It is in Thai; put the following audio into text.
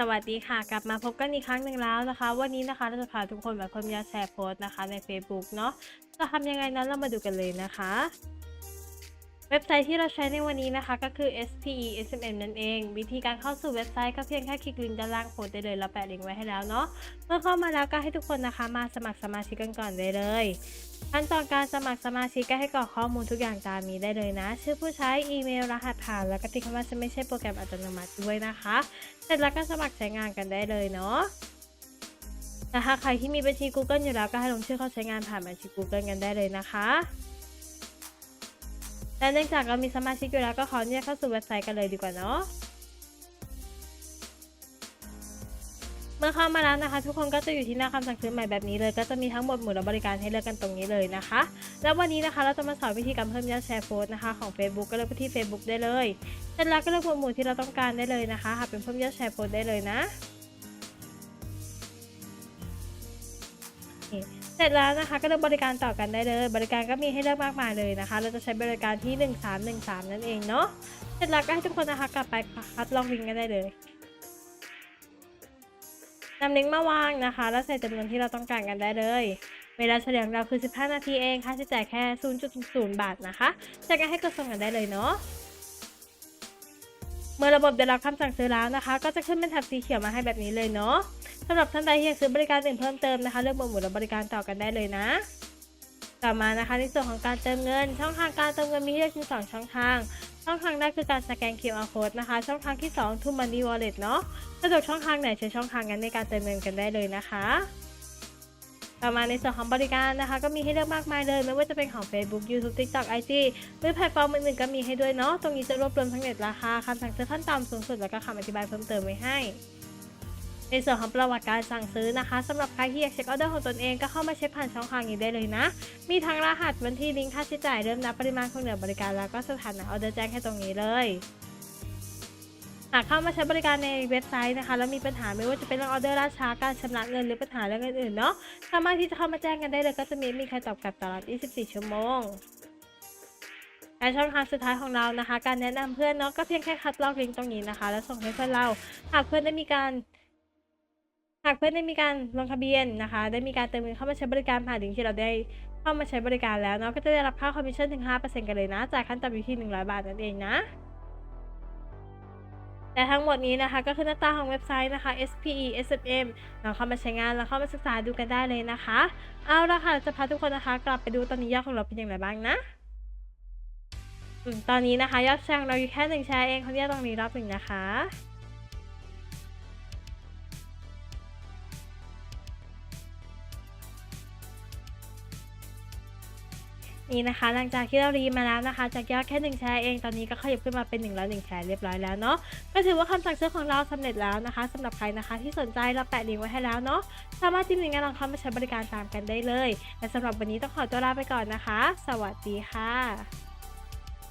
สวัสดีค่ะ กลับมาพบกันอีกครั้งหนึ่งแล้วนะคะ วันนี้นะคะเราจะพาทุกคนมาเพิ่มยอดแชร์โพสต์นะคะใน Facebook เนาะจะทำยังไงนั้นเรามาดูกันเลยนะคะ เว็บไซต์ที่เราใช้ในวันนี้นะคะก็คือ SPE SMM นั่นเอง วิธีการเข้าสู่เว็บไซต์ก็เพียงแค่คลิกลิงก์ด้านล่างโพสต์ได้เลยเราแปะลิงก์ไว้ให้แล้วเนาะเมื่อเข้ามาแล้วก็ให้ทุกคนนะคะมาสมัครสมาชิกกันก่อนได้เลย ขั้นตอนการสมัครสมาชิกก็ให้กรอกข้อมูลทุกอย่างตามนี้ได้เลยนะ ชื่อผู้ใช้ อีเมล รหัสผ่าน แล้วก็ติ๊กคำว่าจะไม่ใช่โปรแกรมอัตโนมัติด้วยนะคะ เสร็จแล้วก็สมัครใช้งานกันได้เลยเนาะแต่ถ้าใครที่มีบัญชี Google อยู่แล้วก็ให้ลงชื่อเข้าใช้งานผ่านบัญชี Google กันได้เลยนะคะและเนื่องจากเรามีสมาชิกอยู่แล้วก็ขอเนี่ยเข้าสู่เว็บไซต์กันเลยดีกว่าเนาะ เมื่อเข้ามาแล้วนะคะ ทุกคนก็จะอยู่ที่หน้าคำสั่งซื้อใหม่แบบนี้เลย ก็จะมีทั้งหมดหมู่และบริการให้เลือกกันตรงนี้เลยนะคะ แล้ววันนี้นะคะเราจะมาสอนวิธีการเพิ่มยอดแชร์โพสต์นะคะของ Facebook ก็เลือกไปที่ Facebook ได้เลยเสร็จแล้วก็เลือกหมวดหมู่ที่เราต้องการได้เลยนะคะหากเป็นเพิ่มยอดแชร์โพสต์ได้เลยนะเสร็จแล้วนะคะก็เลือกบริการต่อกันได้เลย บริการก็มีให้เลือกมากมายเลยนะคะ เราจะใช้บริการที่ 1313 นั่นเองเนาะเสร็จแล้วก็ให้ทุกคนนะคะกลับไปคัดลองลิงก์กันได้เลย นำลิงก์มาวางนะคะ แล้วใส่จำนวนที่เราต้องการกันได้เลย เวลาเฉลี่ยของเราคือ 15 นาทีเองค่าใช้จ่ายแค่ 0.0 บาทนะคะจากนั้นให้กดส่งกันได้เลยเนาะเมื่อระบบได้รับคำสั่งซื้อแล้วนะคะ ก็จะขึ้นเป็นแถบสีเขียวมาให้แบบนี้เลยเนาะสำหรับท่านใดที่อยากซื้อบริการอื่นเพิ่มเติมนะคะเลือกหมวดหมู่และบริการต่อกันได้เลยนะ ต่อมานะคะในส่วนของการเติมเงิน ช่องทางการเติมเงินมีให้เลือกถึงสองช่องทาง ช่องทางแรกคือการสแกน QR code นะคะ ช่องทางที่ 2 To Money Wallet เนาะสะดวกช่องทางไหนใช้ช่องทางนั้นในการเติมเงินกันได้เลยนะคะต่อมาในส่วนของบริการนะคะ ก็มีให้เลือกมากมายเลย ไม่ว่าจะเป็นของ Facebook YouTube TikTok IG หรือแพลตฟอร์มอื่นๆก็มีให้ด้วยเนาะตรงนี้จะรวบรวมทั้งเน็ตราคาคำสั่งซื้อขั้นต่ำสูงสุดแล้วก็คำอธิบายเพิ่มเติมไว้ให้ ในส่วนของประวัติการสั่งซื้อนะคะสำหรับใครที่อยากเช็คออเดอร์ของตนเองก็เข้ามาเช็คผ่านช่องทางนี้ได้เลยนะ มีทั้งรหัสวันที่ลิงก์ค่าใช้จ่ายเริ่มนับปริมาณของเหนือบริการแล้วก็สถานะออเดอร์แจ้งให้ตรงนี้เลยหากเข้ามาใช้บริการในเว็บไซต์นะคะแล้วมีปัญหาไม่ว่าจะเป็นเรื่องออเดอร์ล่าช้าการชำระเงินหรือปัญหาเรื่องอื่นๆเนาะสามารถที่จะเข้ามาแจ้งกันได้เลยก็จะมีมีใครตอบกลับตลอด 24 ชั่วโมงและช่องทางสุดท้ายของเรานะคะ การแนะนำเพื่อนเนาะก็เพียงแค่คัดลอกลิงก์ตรงนี้นะคะ แล้วส่งให้เพื่อนเราหากเพื่อนได้มีการากเพื่อนได้มีการลงทะเบียนนะคะ ได้มีการเติมเงินเข้ามาใช้บริการผ่านลิงก์ที่เราได้เข้ามาใช้บริการแล้วเนาะก็จะได้รับค่าคอมมิชชั่นถึง 5%กันเลยนะจายขั้นต่ำอยู่ที่ 100 บาทนั่นเองนะแต่ทั้งหมดนี้นะคะก็คือหน้าตาของเว็บไซต์นะคะ SPE SMM ลองเข้ามาใช้งานแล้วเข้ามาศึกษาดูกันได้เลยนะคะ เอาละค่ะจะพาทุกคนนะคะ กลับไปดูตอนนี้ยอดของเราเป็นอย่างไรบ้างนะตอนนี้นะคะยอดแชร์ของเราอยู่แค่หนึ่งแชร์เองเขาเรียกตรงนี้รอบหนึ่งนะคะ นี่นะคะ หลังจากที่เรารีมาแล้วนะคะ จากยอดแค่หนึ่งแชร์เอง ตอนนี้ก็ขยับขึ้นมาเป็น1นึ่งร้อยหนึ่งแชร์เรียบร้อยแล้วเนาะ ก็ถือว่าคำสั่งซื้อของเราสำเร็จแล้วนะคะสำหรับใครนะคะที่สนใจเราแปะลิงก์ไว้ให้แล้วเนาะ สามารถจิ้มลิงก์การลองเข้ามาใช้บริการตามกันได้เลย และสำหรับวันนี้ต้องขอตัวลาไปก่อนนะคะ สวัสดีค่ะ